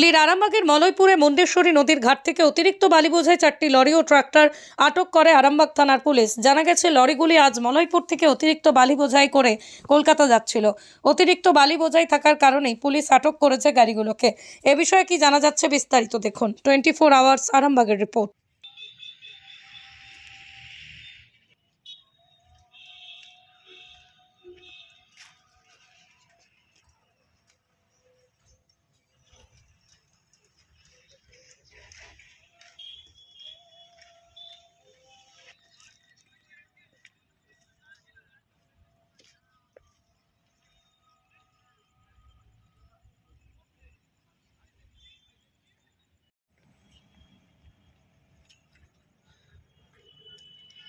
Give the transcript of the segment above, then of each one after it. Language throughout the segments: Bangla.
হুগলির আরামবাগের মলয়পুরে মন্দেশ্বরী নদীর ঘাট থেকে অতিরিক্ত বালি বোঝাই চারটি লরি ও ট্রাক্টর আটক করে আরামবাগ থানার পুলিশ। জানা গেছে, লরিগুলি আজ মলয়পুর থেকে অতিরিক্ত বালি বোঝাই করে কলকাতা যাচ্ছিল। অতিরিক্ত বালি বোঝাই থাকার কারণেই পুলিশ আটক করেছে গাড়িগুলোকে। এ বিষয়ে কি জানা যাচ্ছে বিস্তারিত দেখুন। টোয়েন্টি ফোর আওয়ার্স, আরামবাগের রিপোর্ট।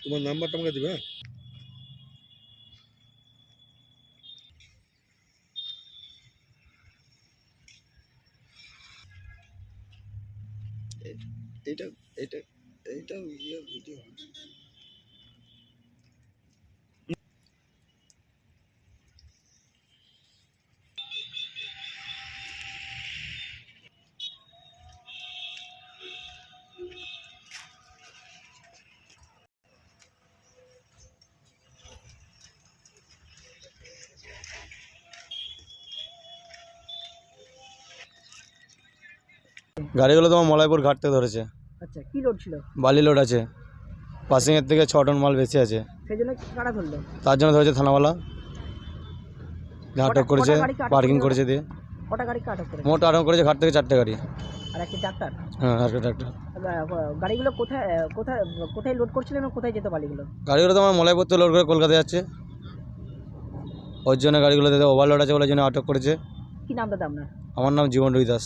তোমার নাম্বারটা আমাকে দেবে হ্যাঁ? এটা এটা এটা ইয়ে ভিডিও গাড়িগুলো তোমার মলাইপুর ঘাট থেকে ধরেছে। আচ্ছা কি লোড ছিল? বালি লোড আছে। পাসিংয়ের থেকে ছ টন মাল বেশি আছে। সেই জন্য কারা ধরলো? তার জন্য ধরেছে থানাওয়ালা। আটক করেছে পার্কিং করেছে? দিয়ে। কটা গাড়ি আটক করে মোট আটক করেছে ঘাট থেকে চারটে গাড়ি। আর একটি ডাক্তার হ্যাঁ আর একটা ট্রাক্টর গাড়িগুলো কোথায় কোথায় কোথায় লোড করছিলেন কোথায় যেত বালিগুলো? গাড়িগুলো মলাইপুর থেকে লোড করে কলকাতা যাচ্ছে। ওর জন্য গাড়িগুলো ওভারলোড আছে বলে জন্য আটক করেছে। কি নাম দাদা আপনার? আমার নাম জীবন রুই দাস।